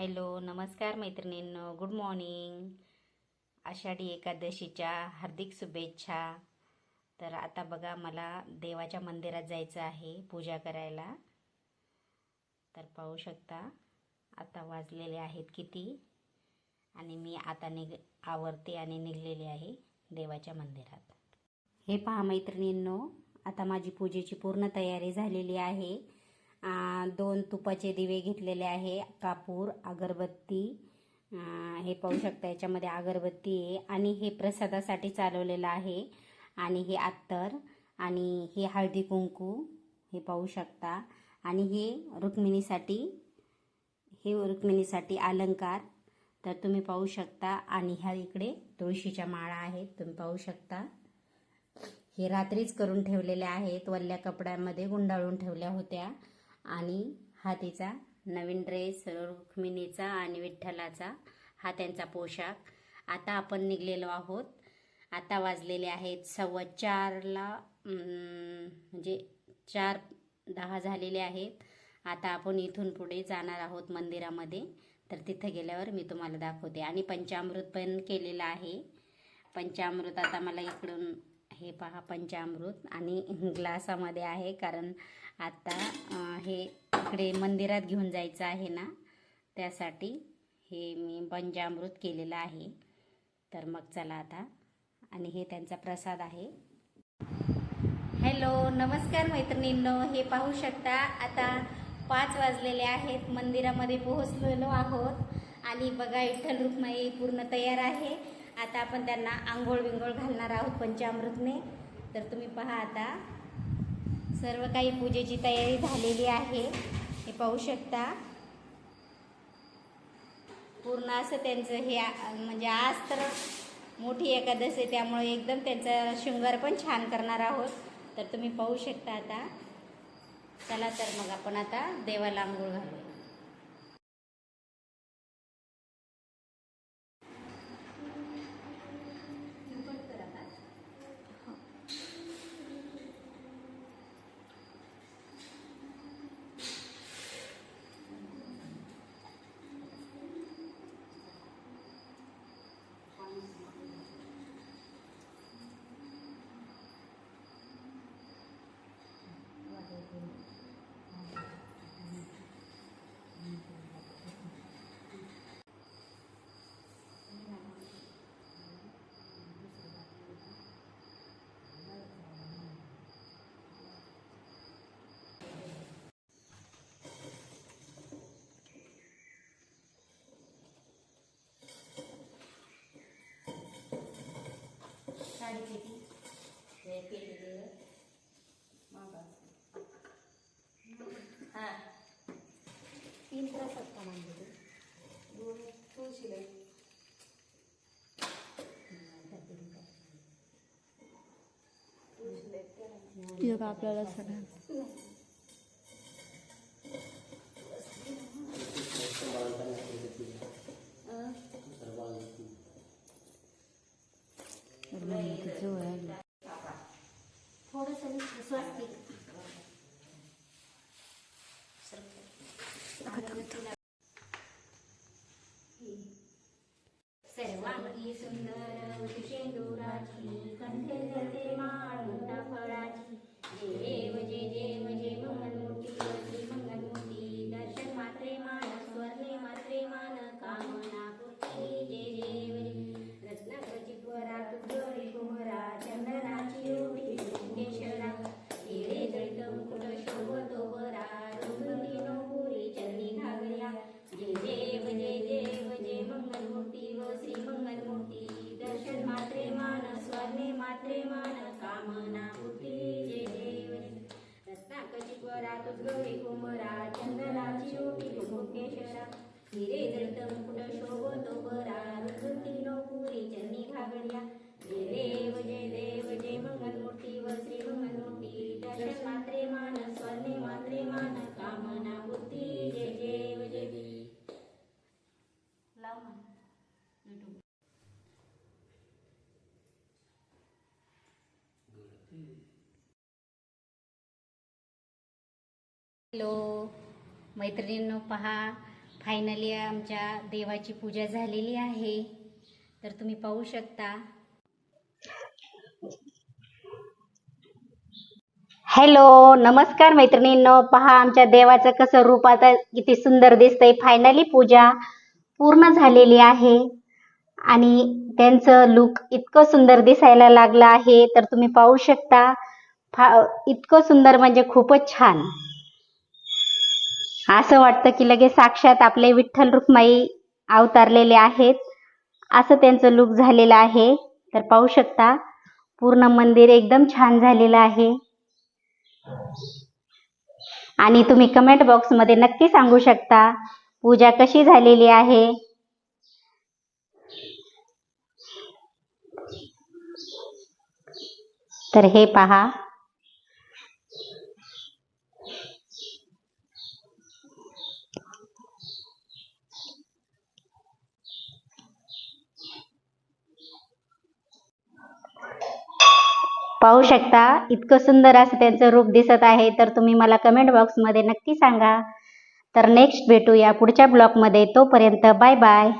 Hello नमस्कार मैत्रिणींनो good morning. Ashadhi एकादशीच्या हार्दिक शुभेच्छा. तर आता बघा मला देवाच्या मंदिरात जायचं आहे पूजा करायला. तर पाहू शकता आता वाजलेले आहेत किती? आणि मी आता निघ आवरते आणि निघलेले आहे देवाच्या मंदिरात. हे पहा मैत्रिणींनो आता माझी पूजेची पूर्ण तयारी झालेली आहे. दोन तुपाचे दिवे घेतलेले आहे कापूर अगरबत्ती. हे पाहू शकता याच्यामध्ये अगरबत्ती आहे आणि हे प्रसादासाठी चालवलेलं आहे. आणि हे अत्तर आणि हे हळदी कुंकू हे पाहू शकता. आणि हे रुक्मिणीसाठी हे रुक्मिणीसाठी अलंकार. तर तुम्ही पाहू शकता. आणि ह्या इकडे तुळशीच्या माळा आहेत तुम्ही पाहू शकता. हे रात्रीच करून ठेवलेल्या आहेत. वल्ल्या कपड्यामध्ये गुंडाळून ठेवल्या होत्या. आणि हा तिचा नवीन ड्रेस रुक्मिणीचा आणि विठ्ठलाचा. हा त्यांचा पोशाख. आता आपण निघलेलो आहोत. आता वाजलेले आहेत सव्वा चारला म्हणजे चार दहा झालेले आहेत. आता आपण इथून पुढे जाणार आहोत मंदिरामध्ये. तर तिथं गेल्यावर मी तुम्हाला दाखवते. आणि पंचामृत पण केलेलं आहे. पंचामृत आता मला इकडून हे पहा पंचामृत आणि ग्लासामध्ये आहे कारण आता हे इकडे मंदिरात घेऊन जायचं आहे ना त्यासाठी हे मी पंचामृत केलेलं आहे. तर मग चला आता आणि हे त्यांचा प्रसाद आहे. हॅलो नमस्कार मैत्रिणींनो हे पाहू शकता आता पाच वाजलेले आहेत मंदिरामध्ये पोहोचलेलो आहोत. आणि बघा विठ्ठल रुक्माई पूर्ण तयार आहे. आता आपण त्यांना आंघोळ विंघोळ घालणार आहोत पंचामृतने. तर तुम्ही पहा आता. सर्व काही पूजेची तयारी झालेली आहे. हे पाहू शकता. पूर्ण असं त्यांचं हे म्हणजे आज तर मोठी एकादश आहे त्यामुळे एकदम त्यांचा शृंगार पण छान करणार आहोत. तर तुम्ही पाहू शकता आता. चला तर मग आपण आता देवाला आंघोळ घालूया. साडी किती हे केलेली आहे. हा तीन प्रसाद का मांडले योग आपल्याला सगळं सर्वांगी सुंदर शेंदुराची कंधे मात्रे मन कामना होती जे देव जे रत्नाकची कुमरा चंद्राची ओटी कुमुकेशरा हिरे जळत मुकुट शोभ हॅलो. मैत्रिणींनो पहा फायनली आमच्या देवाची पूजा झालेली आहे. तर तुम्ही पाहू शकता. हॅलो नमस्कार मैत्रिणींनो. पहा आमच्या देवाचं कसं रूप आता किती सुंदर दिसतंय. फायनली पूजा पूर्ण झालेली आहे. आणि त्यांचं लुक इतकं सुंदर दिसायला लागलं आहे. तर तुम्ही पाहू शकता फा इतकं सुंदर म्हणजे खूपच छान. असं वाटतं की लगेच साक्षात आपले विठ्ठल रुक्माई अवतारलेले आहेत. असं त्यांचं लुक झालेलं आहे. तर पाहू शकता पूर्ण मंदिर एकदम छान झालेलं आहे. आणि तुम्ही कमेंट बॉक्समध्ये नक्की सांगू शकता पूजा कशी झालेली आहे. तर हे पहा. पाहू शकता. इतकं सुंदर असं त्यांचं रूप दिसत आहे. तर तुम्ही मला कमेंट बॉक्समध्ये नक्की सांगा. तर नेक्स्ट भेटूया पुढच्या ब्लॉगमध्ये तोपर्यंत बाय बाय